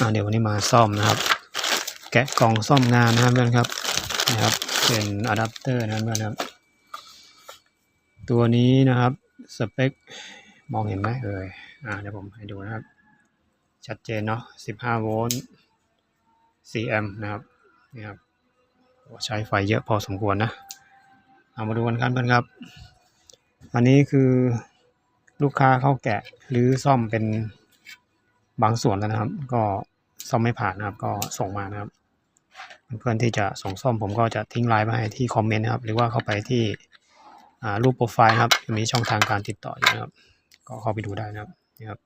เดี๋ยววันนี้มาซ่อมนะครับ แกะกล่องซ่อมงานนะครับเพื่อนครับนะครับ เป็นอะแดปเตอร์นะครับเพื่อนครับ ตัวนี้นะครับสเปคมองเห็นไหมเอ่ยอ่าเดี๋ยวผมให้ดูนะครับ ชัดเจนเนาะ15 โวลต์ 4 แอมป์นะครับนี่ครับใช้ไฟเยอะพอสมควรนะเอามาดูกันครับเพื่อนครับ อันนี้คือลูกค้าเขาแกะหรือซ่อมเป็นบางส่วนแล้วนะครับ ก็ ซ่อมไม่ผ่านนะครับ ก็ส่งมานะครับ เพื่อนๆที่จะส่งซ่อมผมก็จะทิ้งไลน์มาให้ที่คอมเมนต์นะครับ หรือว่าเข้าไปที่รูปโปรไฟล์นะครับมีช่องทางการติดต่ออยู่นะครับ ก็เข้าไปดูได้นะครับนี่ครับ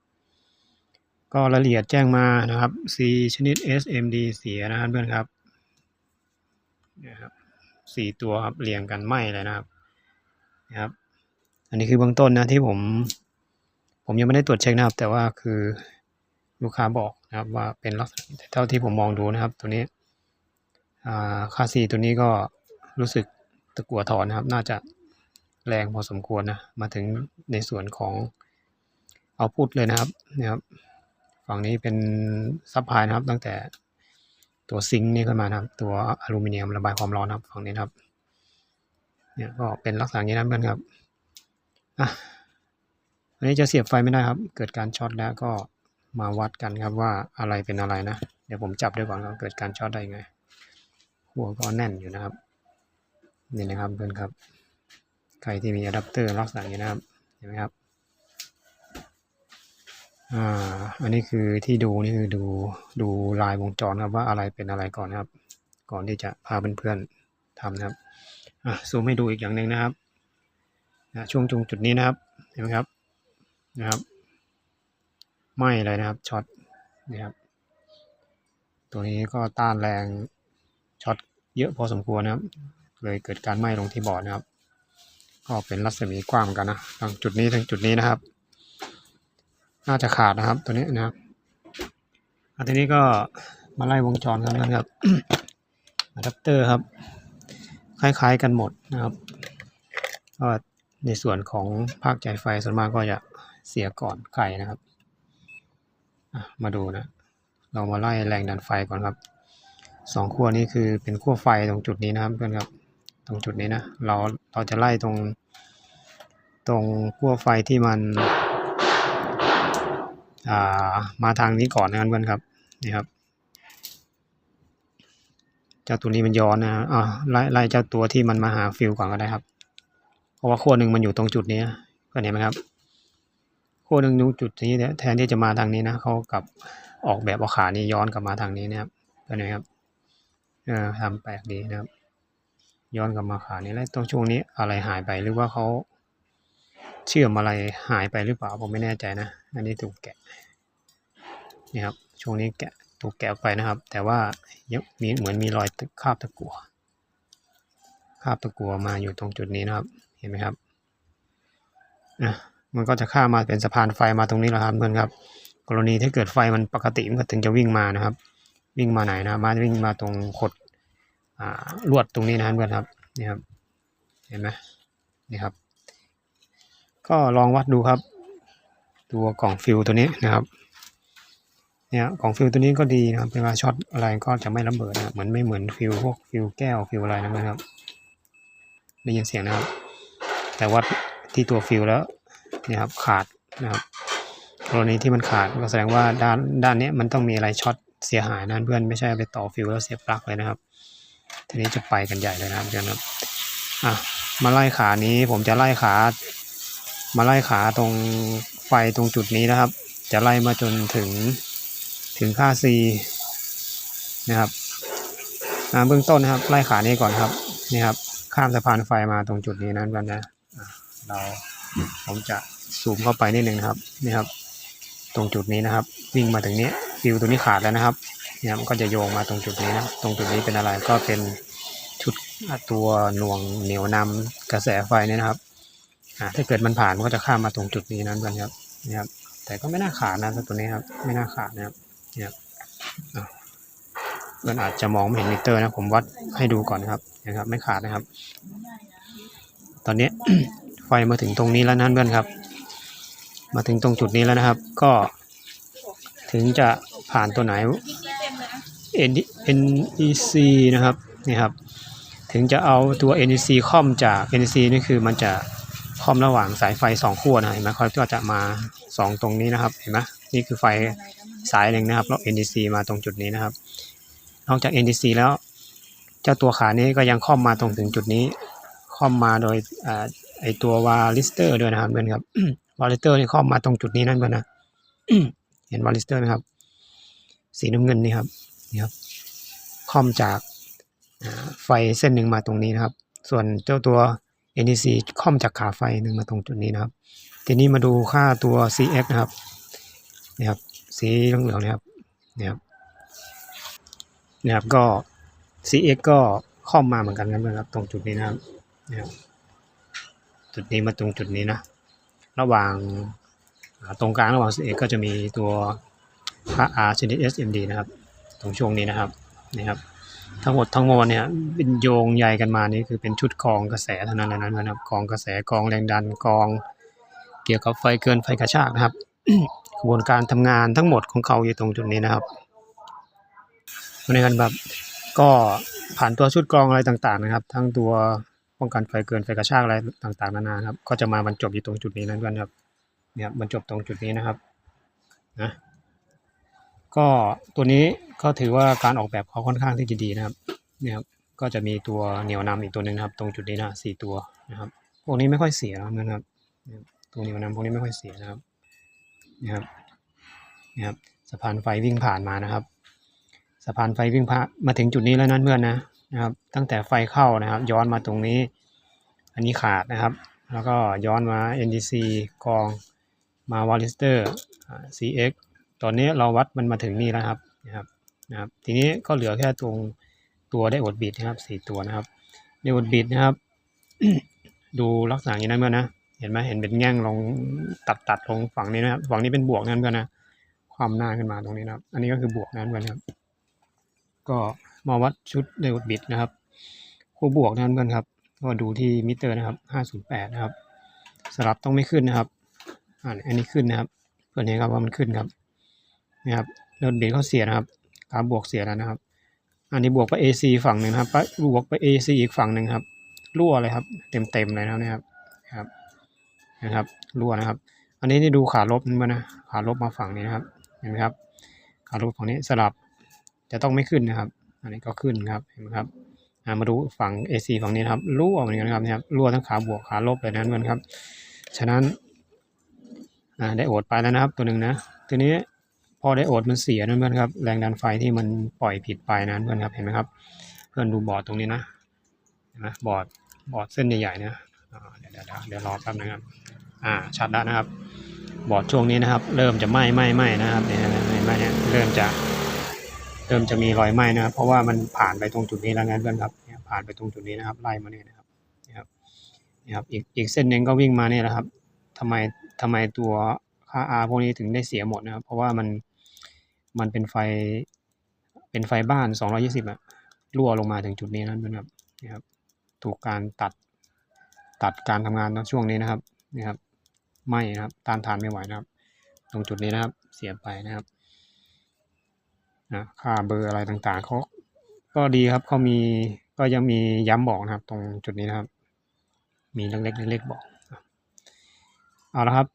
ก็รายละเอียดแจ้งมานะครับ C ชนิด SMD เสียนะครับเพื่อนครับนี่ยครับสี่ตัวครับเรียงกันไหมเลยนะครับนะครับ อันนี้คือเบื้องต้นนะที่ผม ผมยังไม่ได้ตรวจเช็คนะครับ แต่ว่าคือลูกค้าบอก นะครับว่าเป็นลักษณะเท่าที่ผมมองดูนะครับ ตัวนี้ค่าซีตัวนี้ก็รู้สึกตะกัวถอนนะครับ น่าจะแรงพอสมควรนะมาถึงในส่วนของเอาพุทเลยนะครับนะครับ ฝั่งนี้เป็นซับพลายนะครับ ตั้งแต่ตัวซิงค์นี่ขึ้นมานะครับ ตัวอลูมิเนียมระบายความร้อนครับฝั่งนี้นะครับเนี่ยก็เป็นลักษณะนี้นะเพื่อนครับอะอันนี้จะเสียบไฟไม่ได้ครับ เกิดการช็อตแล้วก็ มาวัดกันครับว่าอะไรเป็นอะไรนะ เดี๋ยวผมจับด้วยก่อนว่าเกิดการช็อตได้ยังไง หัวก็แน่นอยู่นะครับ นี่นะครับเพื่อนครับ ใครที่มีอะแดปเตอร์ลักษณะนี้นะครับ เห็นไหมครับ อ่า อันนี้คือที่ดูนี่คือดูดูลายวงจรครับว่าอะไรเป็นอะไรก่อนนะครับ ก่อนที่จะพาเพื่อนๆทำนะครับ อะซูมให้ดูอีกอย่างหนึ่งนะครับนะช่วงตรงจุดนี้นะครับ เห็นไหมครับ นะครับ ไหม้เลยนะครับช็อตนี่ครับตัวนี้ก็ต้านแรงช็อตเยอะพอสมควรนะครับ เลยเกิดการไหม้ลงที่บอร์ดนะครับ ก็เป็นรัศมีกว้างเหมือนกันนะทั้งจุดนี้ทั้งจุดนี้นะครับ น่าจะขาดนะครับตัวนี้นะครับอทีนี้ก็มาไล่วงจรกันนะครับอะแดปเตอร์ครับ คล้ายๆกันหมดนะครับก็ในส่วนของภาคจ่ายไฟส่วนมากก็จะเสียก่อนไก่นะครับ มาดูนะ เรามาไล่แรงดันไฟก่อนครับสองขั้วนี้คือเป็นขั้วไฟตรงจุดนี้นะครับเพื่อนครับ ตรงจุดนี้นะ เราเราจะไล่ตรง ตรงขั้วไฟที่มันามาทางนี้ก่อนนะครับเพื่อนครับนี่ครับเจ้าตัวนี้มันย้อนนะอ่าไล่ไล่เจ้าตัวที่มันมาหาฟิลก่อนก็ได้ครับ เพราะว่าขั้วหนึ่งมันอยู่ตรงจุดนี้ก็เห็นไหมครับ ขั้วหนึ่งจุดนี้เนี่ยแทนที่จะมาทางนี้นะเขากลับออกแบบเอาขานี้ย้อนกลับมาทางนี้นะครับเห็นไหมครับเออทำแปลกดีนะครับ ย้อนกลับมาขานี้แล้วตรงช่วงนี้อะไรหายไปหรือว่าเขาเชื่อมอะไรหายไปหรือเปล่าผมไม่แน่ใจนะ อันนี้ถูกแกะนี่ครับช่วงนี้แกะถูกแกะไปนะครับ แต่ว่ายังมีเหมือนมีรอยตะคราบตะกั่วคราบตะกั่วมาอยู่ตรงจุดนี้นะครับ เห็นไหมครับอะ มันก็จะข้ามมาเป็นสะพานไฟมาตรงนี้แหละครับเพื่อนครับ กรณีถ้าเกิดไฟมันปกติมันก็ถึงจะวิ่งมานะครับ วิ่งมาไหนนะครับมาวิ่งมาตรงขดลวดตรงนี้นะครับเพื่อนครับนี่ครับเห็นไหมนี่ครับ ก็ลองวัดดูครับ ตัวกล่องฟิลตัวนี้นะครับเนี่ยกล่องฟิลตัวนี้ก็ดีนะครับเวลาช็อตอะไรก็จะไม่ระเบิดนะเหมือนไม่เหมือนฟิลพวกฟิลแก้วฟิลอะไรนะครับได้ยินเสียงนะครับ แต่วัดที่ตัวฟิลแล้ว เนี่ยครับขาดนะครับกรณีที่มันขาดก็แสดงว่าด้านด้านนี้มันต้องมีอะไรช็อตเสียหายนะเพื่อนไม่ใช่ไปต่อฟิลแล้วเสียปลั๊กเลยนะครับ ทีนี้จะไปกันใหญ่เลยนะครับเพื่อนครับอะมาไล่ขานี้ผมจะไล่ขา มาไล่ขาตรงไฟตรงจุดนี้นะครับ จะไล่มาจนถึงถึงค่า C นะครับอ่าเบื้องต้นนะครับ ไล่ขานี้ก่อนครับนี่ครับข้ามสะพานไฟมาตรงจุดนี้นั้นกันนะอะเราผมจะ ซูมเข้าไปนิดนึงนะครับนี่ครับ ตรงจุดนี้นะครับ วิ่งมาถึงนี้ฟิวตัวนี้ขาดแล้วนะครับเนี่ยมันก็จะโยงมาตรงจุดนี้นะตรงจุดนี้เป็นอะไรก็เป็นชุดตัวหน่วงเหนียวนำกระแสไฟเนี่ยนะครับถ้าเกิดมันผ่านมันก็จะข้ามมาตรงจุดนี้นั้นกันครับนี่ครับ แต่ก็ไม่น่าขาดนะตัวนี้ครับไม่น่าขาดนะครับเนี่ยครับมันอาจจะมองไม่เห็นมิเตอร์นะผมวัดให้ดูก่อนนะครับนะครับ ไม่ขาดนะครับ ตอนนี้ไฟมาถึงตรงนี้แล้วนั่นเพื่อนครับ มาถึงตรงจุดนี้แล้วนะครับ ก็ถึงจะผ่านตัวไหน NEC นะครับนี่ครับ ถึงจะเอาตัว NEC คอมจาก NEC นี่คือมันจะคอมระหว่างสายไฟสองขั้วนะเห็นไหมเขาก็จะมาสองตรงนี้นะครับเห็นไหมนี่คือไฟสายหนึ่งนะครับแล้ว NDC มาตรงจุดนี้นะครับ นอกจาก NDC แล้ว เจ้าตัวขานี้ก็ยังค่อมมาตรงถึงจุดนี้ ค่อมมาโดยอไอตัววาลิสเตอร์ด้วยนะครับเพื่อนครับ วาลิสเตอร์นี่ค่อมมาตรงจุดนี้นั่นเอนนะ เห็นวาลิสเตอร์ไหมครับ สีน้ำเงินนี่ครับนี่ครับค่อมจากไฟเส้นหนึ่งมาตรงนี้นะครับ ส่วนเจ้าตัว NDC ค่อมจากขาไฟหนึ่งมาตรงจุดนี้นะครับ ทีนี้มาดูค่าตัว CX นะครับนี่ครับ สีเหลืองๆนะครับนี่ครับนี่ครับก็ CX ก็ค่อมมาเหมือนกันนะครับตรงจุดนี้นะครับนี่ครับจุดนี้มาตรงจุดนี้นะ ระหว่างตรงกลางระหว่าง CX ก็จะมีตัวค่า R ชนิด SMD นะครับ ตรงช่วงนี้นะครับนี่ครับทั้งหมดทั้งมวลเนี่ยเป็นโยงใยกันมานี่คือเป็นชุดกองกระแสเท่านั้นเลยนะครับกองกระแสกองแรงดันกอง เกี่ยวกับไฟเกินไฟกระชากนะครับกระบวนการทำงานทั้งหมดของเขาอยู่ตรงจุดนี้นะครับในการแบบก็ผ่านตัวชุดกรองอะไรต่างๆนะครับ ทั้งตัว ป้องกันไฟเกินไฟกระชากอะไรต่างๆนานาครับ ก็จะมาบรรจบอยู่ตรงจุดนี้นั่นกันครับเนี่ยบรรจบตรงจุดนี้นะครับนะก็ตัวนี้ก็ถือว่าการออกแบบเขาค่อนข้างที่จะดีนะครับเนี่ยครับก็จะมีตัวเหนี่ยวนำอีกตัวหนึ่งนะครับ ตรงจุดนี้นะสี่ตัวนะครับพวกนี้ไม่ค่อยเสียนะครับ ตัวเหนี่ยวนำพวกนี้ไม่ค่อยเสียนะครับนะครับนะครับสะพานไฟวิ่งผ่านมานะครับสะพานไฟวิ่งผ่านมาถึงจุดนี้แล้วนั่นเพื่อนนะ นะครับ ตั้งแต่ไฟเข้านะครับ ย้อนมาตรงนี้ อันนี้ขาดนะครับ แล้วก็ย้อนมา NDC กองมาวอลิสเตอร์ CX ตอนนี้เราวัดมันมาถึงนี่แล้วครับนะครับนะครับ ทีนี้ก็เหลือแค่ตรงตัวได้อดบิดนะครับสี่ตัวนะครับได้อดบิดนะครับ ดูลักษณะอย่างนั้นเพื่อนนะเห็นไหมเห็นเป็นแง่งลงตัดตัดลงฝั่งนี้นะครับฝั่งนี้เป็นบวกนั่นเพื่อนนะ ความหน้าขึ้นมาตรงนี้นะครับ อันนี้ก็คือบวกนั่นเพื่อนครับ ก็ มาวัดชุดเดวบิดนะครับคู่บวกนั่นเพื่อนครับ ก็ดูที่มิเตอร์นะครับ 508 นะครับ สลับต้องไม่ขึ้นนะครับอ่าอันนี้ขึ้นนะครับเพื่อนเห็นครับว่ามันขึ้นครับนะครับเดวบิดเขาเสียนะครับขาบวกเสียแล้วนะครับ อันนี้บวกไป AC ฝั่งหนึ่งครับไปบวกไป AC อีกฝั่งหนึ่งครับรั่วเลยครับ เต็มเต็มเลยนะเนี่ยครับนะครับนะครับรั่วนะครับ อันนี้นี่ดูขาลบมันนะขาลบมาฝั่งนี้นะครับเห็นไหมครับขาลบฝั่งนี้สลับจะต้องไม่ขึ้นนะครับ อันนี้ก็ขึ้นครับเห็นไหมครับมาดูฝั่ง AC ฝั่งนี้นะครับรั่วเหมือนกันครับนะครับรั่วทั้งขาบวกขาลบเลยนะเพื่อนครับ ฉะนั้นได้โอดไปแล้วนะครับตัวหนึ่งนะทีนี้พอได้โอดมันเสียนะเพื่อนครับแรงดันไฟที่มันปล่อยผิดไปนะเพื่อนครับเห็นไหมครับ เพื่อนดูบอร์ดตรงนี้นะเห็นไหมบอร์ดบอร์ดเส้นใหญ่ๆเนี่ยเดี๋ยวเดี๋ยวเดี๋ยวรอแป๊บนึงครับอ่าชัดแล้วนะครับ บอร์ดช่วงนี้นะครับ เริ่มจะไหม้ไหม้ไหม้นะครับเนี่ยเห็นไหมเนี่ยเริ่มจะ เริ่มจะมีรอยไหม้นะครับ เพราะว่ามันผ่านไปตรงจุดนี้แล้วงั้นเพื่อนครับผ่านไปตรงจุดนี้นะครับ ไล่มาเนี่ยนะครับนี่ครับนี่ครับอีกอีกเส้นหนึ่งก็วิ่งมาเนี่ยแหละครับทำไมทำไมตัวค่า R พวกนี้ถึงได้เสียหมดนะครับ เพราะว่ามันมันเป็นไฟเป็นไฟบ้าน 220อะรั่วลงมาถึงจุดนี้นั่นเพื่อนครับนี่ครับ ถูกการตัดตัดการทำงานในช่วงนี้นะครับนี่ครับไหม่นะครับต้านทานไม่ไหวนะครับ ตรงจุดนี้นะครับเสียไปนะครับ นะค่าเบอร์อะไรต่างๆเขาก็ดีครับเขามีก็ยังมีย้ำบอกนะครับ ตรงจุดนี้นะครับ มีเล็กๆเล็กๆบอกเอาละครับ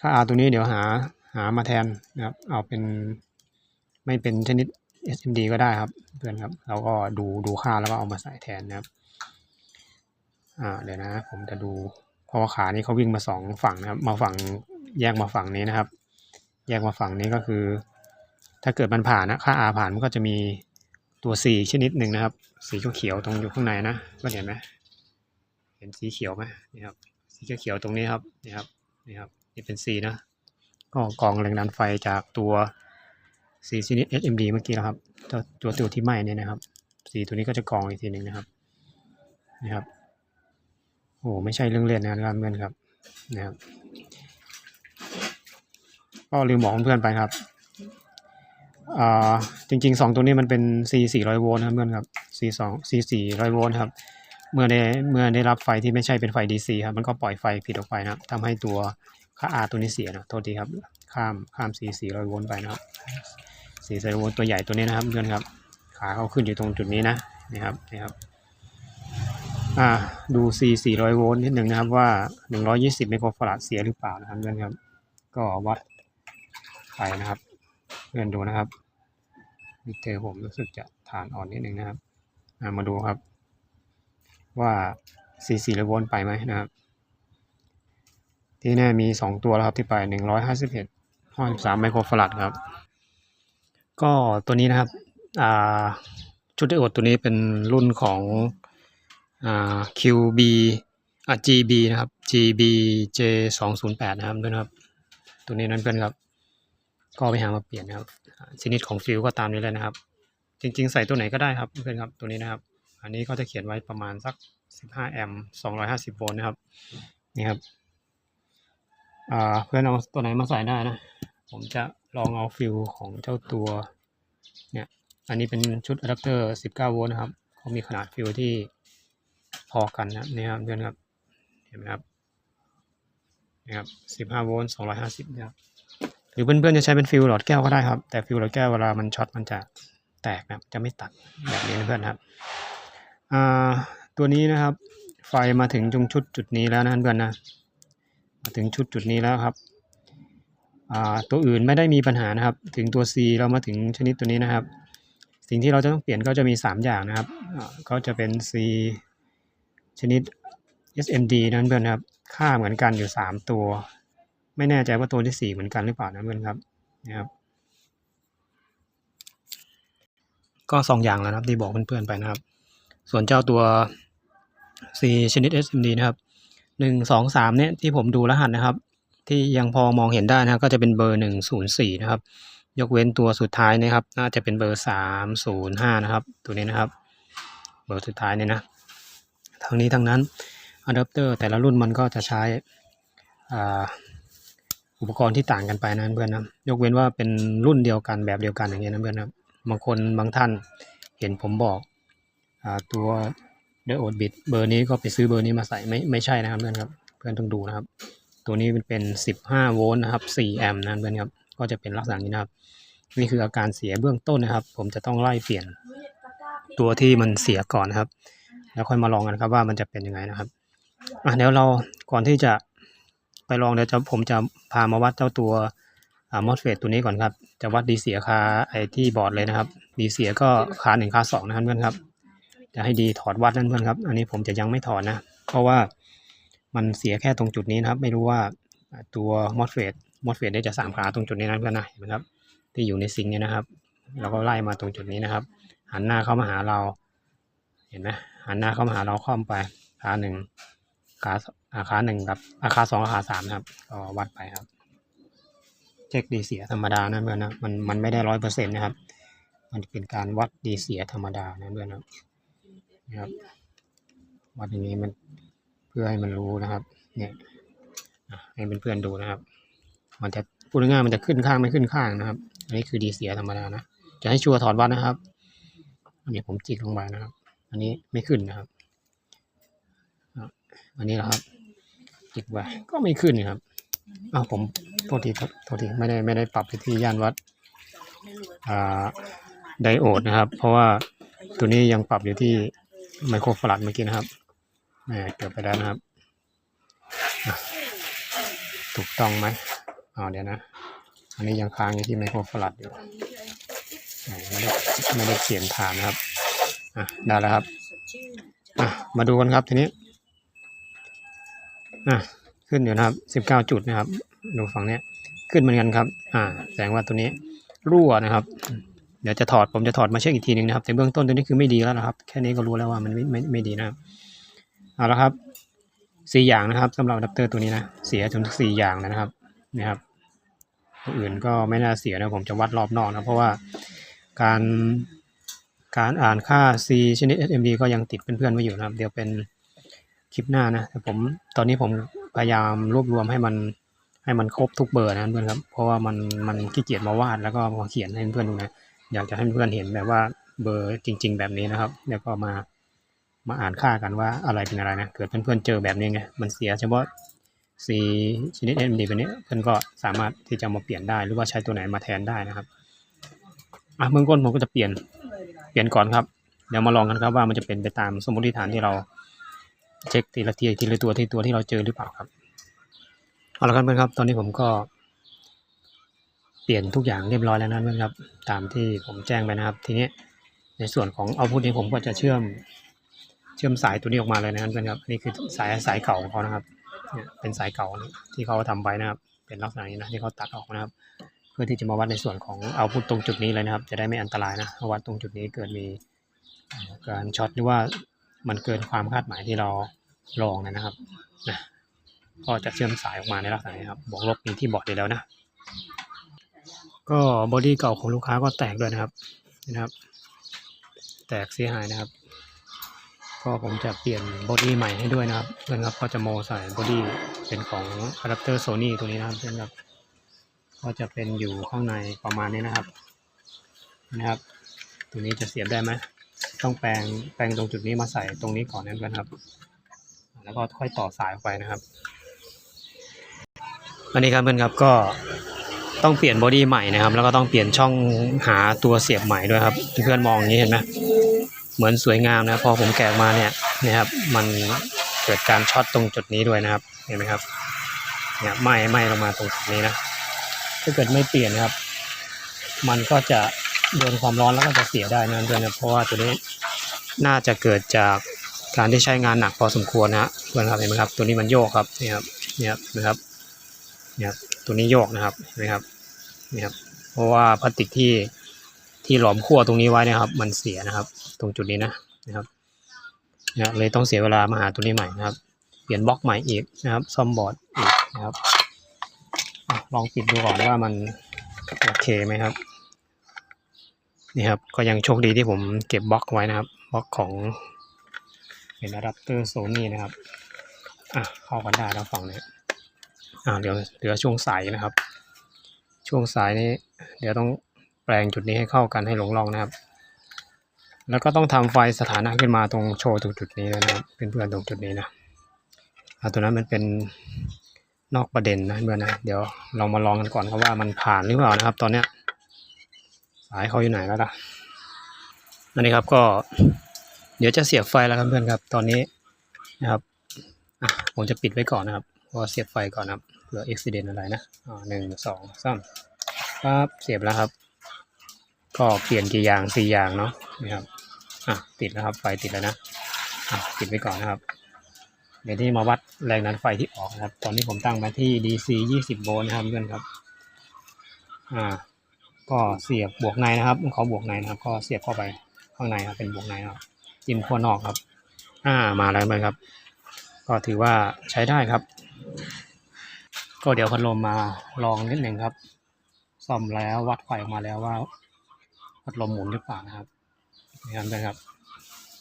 ค่า R ตัวนี้เดี๋ยวหาหามาแทนนะครับ เอาเป็นไม่เป็นชนิด SMD ก็ได้ครับเพื่อนครับ เราก็ดูดูค่าแล้วก็เอามาใส่แทนนะครับ อ่าเดี๋ยวนะ ผมจะดูเพราะว่าขานี้เขาวิ่งมาสองฝั่งนะครับ มาฝั่งแยกมาฝั่งนี้นะครับ แยกมาฝั่งนี้ก็คือ ถ้าเกิดมันผ่านนะค่า R ผ่านมันก็จะมีตัว C ชนิดหนึ่งนะครับ สีเขียวตรงอยู่ข้างในนะก็เห็นไหมเห็นสีเขียวไหมนี่ครับสีเขียวตรงนี้ครับนี่ครับนี่ครับนี่เป็น C นะก็กองแรงดันไฟจากตัว C ชนิด SMD เมื่อกี้แล้วครับ ตัวตัวตัวที่ไหม้เนี่ยนะครับ สีตัวนี้ก็จะกองอีกทีหนึ่งนะครับนะครับโอ้ไม่ใช่เรื่องเล่นนะครับเพื่อนครับนะครับก็ลืมบอกเพื่อนไปครับ อ่าจริงๆสองตัวนี้มันเป็น C 400โวลต์นะครับเพื่อนครับ C 2 C 400โวลต์ครับเมื่อได้เมื่อได้รับไฟที่ไม่ใช่เป็นไฟ DC ครับมันก็ปล่อยไฟผิดออกไปนะครับทำให้ตัวค่า R ตัวนี้เสียนะโทษทีครับข้ามข้าม C 400โวลต์ไปนะครับ4ไซโวลต์ตัวใหญ่ตัวนี้นะครับเพื่อนครับขาเขาขึ้นอยู่ตรงจุดนี้นะนี่ครับนี่ครับอ่าดู C 400โวลต์นิดหนึ่งนะครับว่า 120ไมโครฟาราดเสียหรือเปล่านะครับเพื่อนครับ ก็วัดไปนะครับ พื่อนดูนะครับมิเตอร์ผมรู้สึกจะฐานอ่อนนิดหนึ่งนะครับามาดูครับ ว่า C 400โวลต์ไปไหมนะครับ ที่แน่มี 2 ตัวแล้วครับที่ไป 151 53ไมโครฟาราดครับ ก็ตัวนี้นะครับชุดไดโอดตัวนี้เป็นรุ่นของอ QB อ่า GB นะครับ GBJ 2 0 8นะครับด้วยนะครับ ตัวนี้นั้นเพื่อนครับ ก็ไปหามาเปลี่ยนนะครับชนิดของฟิวก็ตามนี้เลยนะครับ จริง ๆ ใส่ตัวไหนก็ได้ครับเพื่อนครับตัวนี้นะครับ อันนี้ก็จะเขียนไว้ประมาณสัก 15 แอมป์ 250 โวลต์นะครับนี่ครับเพื่อนเอาตัวไหนมาใส่ได้นะ ผมจะลองเอาฟิวของเจ้าตัวเนี่ยอันนี้เป็นชุดอะแดปเตอร์ 19 โวลต์นะครับเขามีขนาดฟิวที่พอกันนะนี่ครับเพื่อนครับเห็นไหมครับนี่ครับ 15 โวลต์ 250นะครับ หรือเพื่อนๆจะใช้เป็นฟิวหลอดแก้วก็ได้ครับ แต่ฟิวหลอดแก้วเวลามันช็อตมันจะแตกนะจะไม่ตัดแบบนี้นะเพื่อนครับตัวนี้นะครับ ไฟมาถึงตรงชุดจุดนี้แล้วนะเพื่อนนะมาถึงชุดจุดนี้แล้วครับตัวอื่นไม่ได้มีปัญหานะครับ ถึงตัว C เรามาถึงชนิดตัวนี้นะครับ สิ่งที่เราจะต้องเปลี่ยนก็จะมี 3 อย่างนะครับก็จะเป็น C ชนิด SMD นั้นเพื่อนครับ ค่าเหมือนกันอยู่ 3 ตัว ไม่แน่ใจว่าตัวที่4เหมือนกันหรือเปล่านะเพื่อนครับนะครับ ก็สองอย่างแล้วนะครับที่บอกเพื่อนๆไปนะครับ ส่วนเจ้าตัว C ชนิด SMD นะครับหนึ่งสองสามเนี่ยที่ผมดูรหัสนะครับ ที่ยังพอมองเห็นได้นะก็จะเป็นเบอร์หนึ่งศูนย์สี่นะครับ ยกเว้นตัวสุดท้ายนะครับ น่าจะเป็นเบอร์สามศูนย์ห้านะครับ ตัวนี้นะครับ เบอร์สุดท้ายเนี่ยนะทั้งนี้ทั้งนั้นอะแดปเตอร์แต่ละรุ่นมันก็จะใช้ อุปกรณ์ที่ต่างกันไปนะเพื่อนนะยกเว้นว่าเป็นรุ่นเดียวกันแบบเดียวกันอย่างเงี้ยนะเพื่อนนะบางคนบางท่านเห็นผมบอกอตัวไดโอดบิตเบอร์นี้ก็ไปซื้อเบอร์นี้มาใส่ไม่ไม่ใช่นะครับเพื่อนครับเพื่อนต้องดูนะครับ ตัวนี้เป็น 15 โวลต์นะครับ 4 แอมป์นะเพื่อนครับก็จะเป็นลักษณะนี้นะครับ นี่คืออาการเสียเบื้องต้นนะครับ ผมจะต้องไล่เปลี่ยนตัวที่มันเสียก่อนนะครับ แล้วค่อยมาลองกันครับว่ามันจะเป็นยังไงนะครับอะเดี๋ยวเราก่อนที่จะ ไปลองเดี๋ยวจะผมจะพามาวัดเจ้าตัวอ่ามอสเฟตตัวนี้ก่อนครับ จะวัดดีเสียคาไอที่บอร์ดเลยนะครับ ดีเสียก็คาหนึ่งคาสองนะครับเพื่อนครับ จะให้ดีถอดวัดนั่นเพื่อนครับ อันนี้ผมจะยังไม่ถอดนะ เพราะว่ามันเสียแค่ตรงจุดนี้นะครับ ไม่รู้ว่าตัวมอสเฟตมอสเฟตได้จะสามขาตรงจุดนี้นะเพื่อนนะเห็นไหมครับ ที่อยู่ในซิงค์เนี่ยนะครับ เราก็ไล่มาตรงจุดนี้นะครับ หันหน้าเข้ามาหาเรา เห็นไหมหันหน้าเข้ามาหาเราคล่อมไปขาหนึ่ง ขาอาขาหนึ่งกับ อาขาสองกับขาสามนะครับ ก็วัดไปครับ เช็คดีเสียธรรมดานะเพื่อนนะมันมันไม่ได้ร้อยเปอร์เซ็นต์นะครับ มันเป็นการวัดดีเสียธรรมดานะเพื่อนนะนะครับ วัดอย่างนี้มันเพื่อให้มันรู้นะครับ เนี่ยให้เพื่อนๆดูนะครับ มันจะพูดง่ายมันจะขึ้นข้างไม่ขึ้นข้างนะครับ อันนี้คือดีเสียธรรมดานะ จะให้ชัวร์ถอดวัดนะครับ อันนี้ผมจิกลงไปนะครับ อันนี้ไม่ขึ้นนะครับ อันนี้นะครับจิกไว้ก็ไม่ขึ้นครับอ้าวผมโทษทีโทษทีไม่ได้ไม่ได้ปรับไปที่ย่านวัดอ่าไดโอดนะครับ เพราะว่าตัวนี้ยังปรับอยู่ที่ไมโครฟาราดเมื่อกี้นะครับแหมเกือบไปแล้วนะครับ ถูกต้องไหมอ๋อเดี๋ยวนะ อันนี้ยังค้างอยู่ที่ไมโครฟาราดอยู่แหมไม่ได้ไม่ได้เขียนฐานนะครับ อะได้แล้วครับ อะมาดูกันครับทีนี้ อะขึ้นอยู่นะครับสิบเก้าจุดนะครับ ดูฝั่งเนี้ยขึ้นเหมือนกันครับ อ่า แสดงว่าตัวนี้รั่วนะครับ เดี๋ยวจะถอดผมจะถอดมาเช็คอีกทีหนึ่งนะครับ แต่เบื้องต้นตัวนี้คือไม่ดีแล้วนะครับ แค่นี้ก็รู้แล้วว่ามันไม่ไม่ไม่ดีนะครับเอาละครับสี่อย่างนะครับสำหรับอะแดปเตอร์ตัวนี้นะเสียจนสี่อย่างแล้วนะครับนะครับตัวอื่นก็ไม่น่าเสียนะผมจะวัดรอบนอกนะเพราะว่าการการอ่านค่า C ชนิด SMD ก็ยังติดเพื่อนๆไว้อยู่นะครับ เดี๋ยวเป็น คลิปหน้านะแต่ผมตอนนี้ผมพยายามรวบรวมให้มันให้มันครบทุกเบอร์นะเพื่อนครับ เพราะว่ามันมันขี้เกียจมาวาดแล้วก็มาเขียนให้เพื่อนดูนะ อยากจะให้เพื่อนเห็นแบบว่าเบอร์จริง ๆ แบบนี้นะครับ แล้วก็มามาอ่านค่ากันว่าอะไรเป็นอะไรนะ เกิดเพื่อนๆเจอแบบนี้ไง มันเสียเฉพาะ C ชนิด MD แบบนี้ เพื่อนก็สามารถที่จะมาเปลี่ยนได้ หรือว่าใช้ตัวไหนมาแทนได้นะครับ อะเบื้องต้นผมก็จะเปลี่ยน เปลี่ยนก่อนครับ เดี๋ยวมาลองกันครับว่ามันจะเป็นไปตามสมมติฐานที่เรา เช็คทีละทีทีละตัวที่ตัวที่เราเจอหรือเปล่าครับเอาละครับเพื่อนครับ ตอนนี้ผมก็ เปลี่ยนทุกอย่างเรียบร้อยแล้วนะเพื่อนครับ ตามที่ผมแจ้งไปนะครับ ทีนี้ในส่วนของเอาพุทนี้ผมก็จะเชื่อม เชื่อมสายตัวนี้ออกมาเลยนะครับเพื่อนครับนี่คือสายสายเก่าของเขานะครับเนี่ยเป็นสายเก่าที่เขาทำไว้นะครับ เป็นลักษณะนี้นะที่เขาตัดออกนะครับ เพื่อที่จะมาวัดในส่วนของเอาพุทตรงจุดนี้เลยนะครับ จะได้ไม่อันตรายนะวัดตรงจุดนี้เกิดมีเการช็อตหรือว่า มันเกินความคาดหมายที่เราลองนะครับนะก็จะเชื่อมสายออกมาในลักษณะนี้ครับบวกลบมีที่บอกอยู่แล้วนะ ก็บอดี้เก่าของลูกค้าก็แตกด้วยนะครับนะครับ แตกเสียหายนะครับ ก็ผมจะเปลี่ยนบอดี้ใหม่ให้ด้วยนะครับเพื่อนครับก็จะโมใส่บอดี้เป็นของอะแดปเตอร์โซนี่ตัวนี้นะครับเพื่อนครับก็จะเป็นอยู่ข้างในประมาณนี้นะครับนะครับ ตัวนี้จะเสียบได้ไหม ต้องแปลงแปลงตรงจุดนี้มาใส่ตรงนี้ก่อนนะเพื่อนครับ แล้วก็ค่อยต่อสายออกไปนะครับอันนี้ครับเพื่อนครับก็ต้องเปลี่ยนบอดี้ใหม่นะครับ แล้วก็ต้องเปลี่ยนช่องหาตัวเสียบใหม่ด้วยครับเพื่อนมองอย่างนี้เห็นไหมเหมือนสวยงามนะพอผมแกะมาเนี่ยนะครับ มันเกิดการช็อตตรงจุดนี้ด้วยนะครับ เห็นไหมครับเนี่ยไหม้ไหม้ลงมาตรงจุดนี้นะถ้าเกิดไม่เปลี่ยนนะครับ มันก็จะ โดนความร้อนแล้วก็จะเสียได้นะเพื่อนนะเพราะว่าตัวนี้น่าจะเกิดจากการที่ใช้งานหนักพอสมควรนะฮะเพื่อนครับเห็นไหมครับ ตัวนี้มันโยกครับนี่ครับนี่ครับนะครับนี่ครับตัวนี้โยกนะครับเห็นไหมครับนี่ครับเพราะว่าพลาสติกที่ที่หลอมขั้วตรงนี้ไว้นะครับ มันเสียนะครับ ตรงจุดนี้นะนะครับเนี่ยเลยต้องเสียเวลามาหาตัวนี้ใหม่นะครับเปลี่ยนบล็อกใหม่อีกนะครับซ่อมบอร์ดอีกนะครับลองปิดดูก่อนว่ามันโอเคไหมครับ นี่ครับ ก็ยังโชคดีที่ผมเก็บบล็อกไว้นะครับบล็อกของเป็นอะแดปเตอร์โซนี่นะครับอะเข้ากันได้แล้วฝั่งนี้อ่าเดี๋ยวเหลือช่วงสายนะครับ ช่วงสายนี้ เดี๋ยวต้องแปลงจุดนี้ให้เข้ากันให้หลงรองนะครับ แล้วก็ต้องทำไฟสถานะขึ้นมาตรงโชว์ตรงจุดนี้ด้วนะครับเพื่อนๆตรงจุดนี้นะอ่าตัวนั้นมันเป็นนอกประเด็นนะเพื่อนนะเดี๋ยวเรามาลองกันก่อนครับว่ามันผ่านหรือเปล่านะครับ ตอนเนี้ย สายเขาอยู่ไหนแล้วล่ะอันนี้ครับก็เดี๋ยวจะเสียบไฟแล้วครับเพื่อนครับ ตอนนี้นะครับผมจะปิดไว้ก่อนนะครับพราะว่าเสียบไฟก่อนนะครับเผื่ออุบิเหตุอะไรนะอ่าหนึ่งสองสามปั๊บเสียบแล้วครับ ก็เปลี่ยนกี่อย่างสี่อย่างเนาะนะครับอะติดแล้วครับไฟติดแล้วนะอะปิดไว้ก่อนนะครับ เดี๋ยวที่มาวัดแรงดันไฟที่ออกนะครับ ตอนนี้ผมตั้งมาที่ DC 20 โวลต์นะครับเพื่อนครับ อ่า ก็เสียบบวกในนะครับเขาบวกในนะครับ ก็เสียบเข้าไปข้างในครับเป็นบวกในครับจิ้มขั้วนอกครับ อ่ามาแล้วไหมครับ ก็ถือว่าใช้ได้ครับ ก็เดี๋ยวพัดลมมาลองนิดหนึ่งครับซ่อมแล้ววัดไฟออกมาแล้วว่าพัดลมหมุนหรือเปล่านะครับนี่ครับนะครับ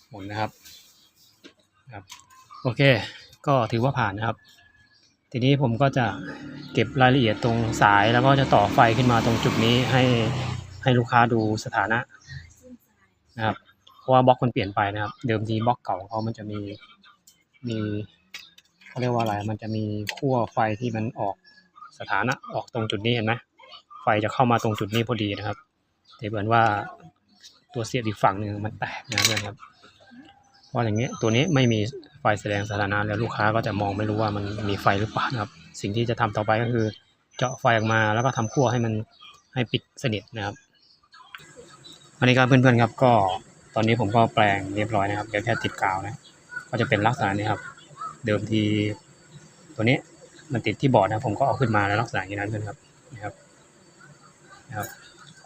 หมุนนะครับครับ โอเค ก็ถือว่าผ่านนะครับ ทีนี้ผมก็จะเก็บรายละเอียดตรงสายแล้วก็จะต่อไฟขึ้นมาตรงจุดนี้ให้ให้ลูกค้าดูสถานะนะครับเพราะว่าบล็อกมันเปลี่ยนไปนะครับ เดิมทีบล็อกเก่าเขามันจะมีมีเขาเรียกว่าอะไรมันจะมีขั้วไฟที่มันออกสถานะออกตรงจุดนี้เห็นไหมไฟจะเข้ามาตรงจุดนี้พอดีนะครับแต่เหมือนว่าตัวเสียบอีกฝั่งหนึ่งมันแตกนะเพื่อนครับเพราะอย่างเงี้ยตัวนี้ไม่มี ไฟแสดงสถานะแล้วลูกค้าก็จะมองไม่รู้ว่ามันมีไฟหรือเปล่านะครับ สิ่งที่จะทำต่อไปก็คือ เจาะไฟออกมาแล้วก็ทำขั้วให้มันให้ปิดสนิทนะครับอันนี้ครับเพื่อนๆครับก็ตอนนี้ผมก็แปลงเรียบร้อยนะครับเดี๋ยวแค่ติดกาวนะ ก็จะเป็นลักษณะนี้ครับ เดิมทีตัวนี้มันติดที่บอร์ดนะผมก็เอาขึ้นมาในลักษณะอย่างนั้นเพื่อนครับนะครับนะครับ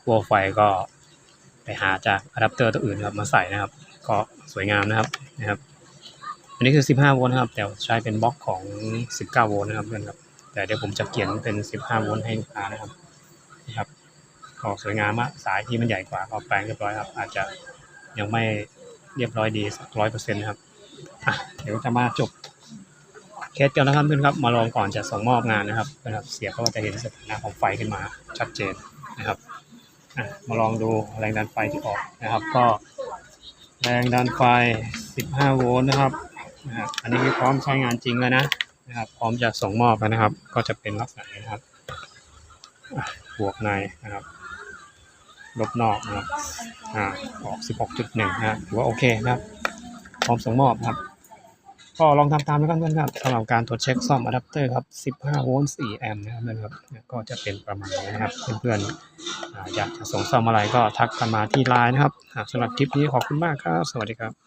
ขั้วไฟก็ไปหาจากอะแดปเตอร์ตัวอื่นครับมาใส่นะครับ ก็สวยงามนะครับนะครับ อันนี้คือ 15 โวลต์นะครับ แต่ใช้เป็นบล็อกของ 19 โวลต์นะครับเพื่อนครับ แต่เดี๋ยวผมจะเขียนเป็น 15 โวลต์ให้ลูกค้านะครับนะครับก็สวยงามมากสายที่มันใหญ่กว่าก็แปลงเรียบร้อยครับ อาจจะยังไม่เรียบร้อยดีสักร้อยเปอร์เซ็นต์นะครับอะเดี๋ยวจะมาจบเคสกันนะครับเพื่อนครับ มาลองก่อนจะส่งมอบงานนะครับนะครับ เสียบก็จะเห็นสถานะของไฟขึ้นมาชัดเจนนะครับอะมาลองดูแรงดันไฟที่ออกนะครับ ก็แรงดันไฟ 15 โวลต์นะครับ นะครับอันนี้พร้อมใช้งานจริงแล้วนะนะครับ พร้อมจะส่งมอบแล้วนะครับ ก็จะเป็นลักษณะนี้นะครับบวกในนะครับ ลบนอกนะครับอ่าออก16.1นะฮะถือว่าโอเคนะครับ พร้อมส่งมอบครับก็ลองทำตามแล้วกันเพื่อนครับสำหรับการตรวจเช็คซ่อมอะแดปเตอร์ครับ 15 โวลต์ 4 แอมป์นะครับนะครับ ก็จะเป็นประมาณนี้นะครับ เพื่อนๆอยากจะส่งซ่อมอะไรก็ทักกันมาที่ไลน์นะครับอ่าสำหรับคลิปนี้ขอบคุณมากครับ สวัสดีครับ